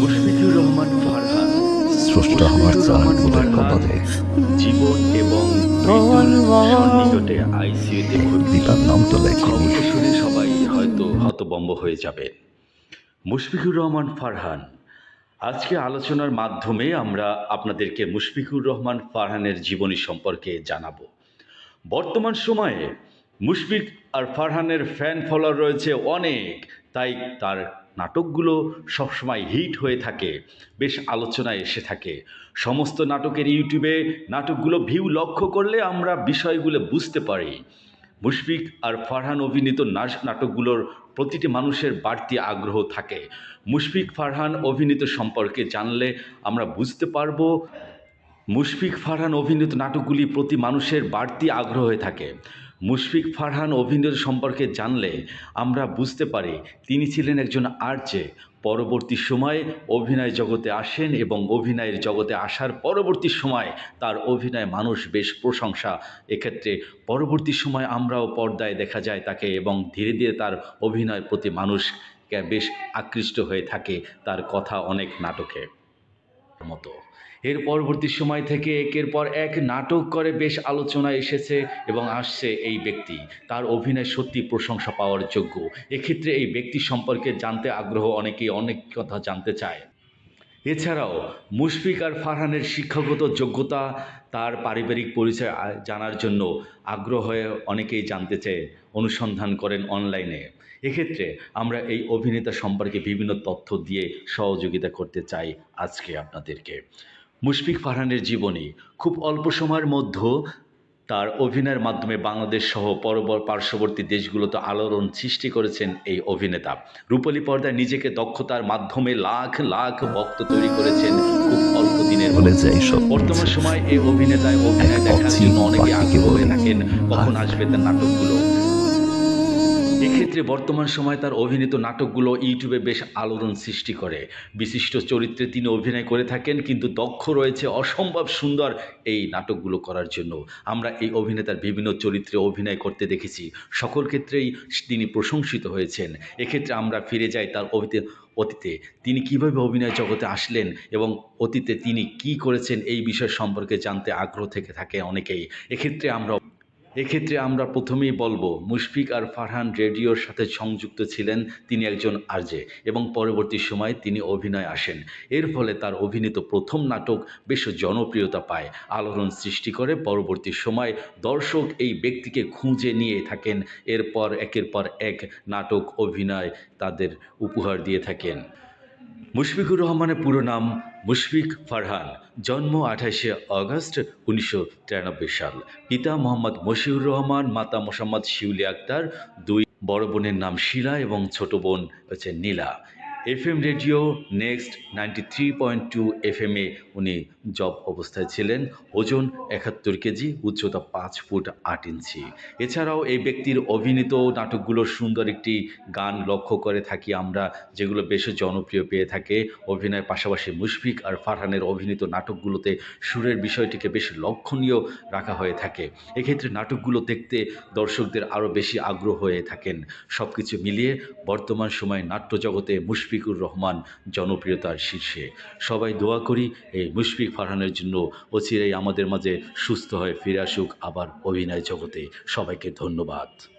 মুশফিকুর রহমান ফারহান। স্রষ্টা হওয়ার চান ওদের কপালে। জীবন এবং মৃত্যুর সন্নিকটে আইসিইউতে ভর্তি পিতার নাম তো লেখেনি শুনে সবাই হয়তো হতবম্ব হয়ে যাবে। মুশফিকুর রহমান ফারহান আজকে আলোচনার মাধ্যমে আমরা আপনাদেরকে মুশফিকুর রহমান ফারহানের জীবনী সম্পর্কে জানাব। বর্তমান সময়ে মুশফিক আর ফারহানের ফ্যান ফলোয়ার রয়েছে অনেক তাই তার নাটকগুলো সবসময় হিট হয়ে থাকে, বেশ আলোচনায় এসে থাকে। সমস্ত নাটকের ইউটিউবে নাটকগুলো ভিউ লক্ষ্য করলে আমরা বিষয়গুলো বুঝতে পারি। মুশফিক আর ফারহান অভিনীত নাচ নাটকগুলোর প্রতিটি মানুষের বাড়তি আগ্রহ থাকে। মুশফিক, ফারহান অভিনীত সম্পর্কে জানলে আমরা বুঝতে পারব, মুশফিক, ফারহান অভিনীত নাটকগুলি প্রতি মানুষের বাড়তি আগ্রহ হয়ে থাকে। মুশফিক ফারহান অভিনীত সম্পর্কে জানলে আমরা বুঝতে পারি তিনি ছিলেন একজন আর্জে পরবর্তী সময়ে অভিনয় জগতে আসেন এবং অভিনয়ের জগতে আসার পরবর্তী সময় তার অভিনয় মানুষ বেশ প্রশংসা। এক্ষেত্রে পরবর্তী সময় আমরাও পর্দায় দেখা যায় তাকে এবং ধীরে ধীরে তার অভিনয়ের প্রতি মানুষ বেশ আকৃষ্ট হয়ে থাকে তার কথা অনেক নাটকে। মতো। এর পরবর্তী সময় থেকে একের পর এক নাটক করে বেশ আলোচনা এসেছে এবং আসছে এই ব্যক্তি। তার অভিনয় সত্যি প্রশংসা পাওয়ার যোগ্য। এক্ষেত্রে এই ব্যক্তি সম্পর্কে জানতে আগ্রহ অনেকেই অনেক কথা জানতে চায়। এছাড়াও মুশফিক আর ফারহানের শিক্ষাগত যোগ্যতা তার পারিবারিক পরিচয় জানার জন্য আগ্রহ হয়ে অনেকেই জানতে চায় অনুসন্ধান করেন অনলাইনে। এক্ষেত্রে আমরা এই অভিনেতা সম্পর্কে বিভিন্ন তথ্য দিয়ে সহযোগিতা করতে চাই আজকে আপনাদেরকে। মুশফিক ফারহানের জীবনী খুব অল্প সময়ের মধ্যে তার অভিনয়ের মাধ্যমে বাংলাদেশ সহ পরবর পার্শ্ববর্তী দেশগুলোতে আলোড়ন সৃষ্টি করেছেন এই অভিনেতা। রূপলি পর্দায় নিজেকে দক্ষতার মাধ্যমে লাখ লাখ ভক্ত তৈরি করেছেন খুব অল্প দিনের বলে মধ্যে। যে বর্তমান সময় এই অভিনেতায় অভিনয় দেখার জন্য অনেকে আগে আগ্রহ হয়ে থাকেন কখন আসবে তার নাটকগুলো? এক্ষেত্রে বর্তমান সময় তার অভিনীত নাটকগুলো ইউটিউবে বেশ আলোড়ন সৃষ্টি করে। বিশিষ্ট চরিত্রে তিনি অভিনয় করে থাকেন, কিন্তু দক্ষ রয়েছে অসম্ভব সুন্দর এই নাটকগুলো করার জন্য। আমরা এই অভিনেতার বিভিন্ন চরিত্রে অভিনয় করতে দেখেছি। সকল ক্ষেত্রেই তিনি প্রশংসিত হয়েছেন। এক্ষেত্রে আমরা ফিরে যাই তার অতীতে অতীতে। তিনি কীভাবে অভিনয় জগতে আসলেন এবং অতীতে তিনি কি করেছেন এই বিষয় সম্পর্কে জানতে আগ্রহ থেকে থাকে অনেকেই। এক্ষেত্রে আমরা এক্ষেত্রে আমরা প্রথমেই বলব, মুশফিক আর ফারহান রেডিওর সাথে সংযুক্ত ছিলেন তিনি একজন আরজে এবং পরবর্তী সময়ে তিনি অভিনয় আসেন। এর ফলে তার অভিনীত প্রথম নাটক বেশ জনপ্রিয়তা পায়, আলোড়ন সৃষ্টি করে। পরবর্তী সময় দর্শক এই ব্যক্তিকে খুঁজে নিয়ে থাকেন, এরপর একের পর এক নাটক অভিনয় তাদের উপহার দিয়ে থাকেন। মুশফিকুর রহমানের পুরো নাম মুশফিক ফারহান, জন্ম আঠাশে অগস্ট উনিশশো তিরানব্বই সাল। পিতা মোহাম্মদ মশিউর রহমান, মাতা মোসাম্মদ শিউলি আক্তার, দুই বড় বোনের নাম শিলা এবং ছোট বোন হচ্ছে Nila. F M radio next ninety three point two F এমে উনি জব অবস্থায় ছিলেন। ওজন একাত্তর কেজি, উচ্চতা পাঁচ ফুট আট ইঞ্চি। এছাড়াও এই ব্যক্তির অভিনীত নাটকগুলোর সুন্দর একটি গান লক্ষ্য করে থাকি আমরা, যেগুলো বেশ জনপ্রিয় পেয়ে থাকে। অভিনয়ের পাশাপাশি মুশফিক আর ফারহানের অভিনীত নাটকগুলোতে সুরের বিষয়টিকে বেশ লক্ষণীয় রাখা হয়ে থাকে। এক্ষেত্রে নাটকগুলো দেখতে দর্শকদের আরও বেশি আগ্রহ হয়ে থাকেন। সব কিছু মিলিয়ে বর্তমান সময়ে নাট্যজগতে মুশফিকুর রহমান জনপ্রিয়তার শীর্ষে। সবাই দোয়া করি এই মুশফিক ফারহানের জন্য অচিরেই আমাদের মাঝে সুস্থ হয়ে ফিরে আসুক আবার অভিনয় জগতে। সবাইকে ধন্যবাদ।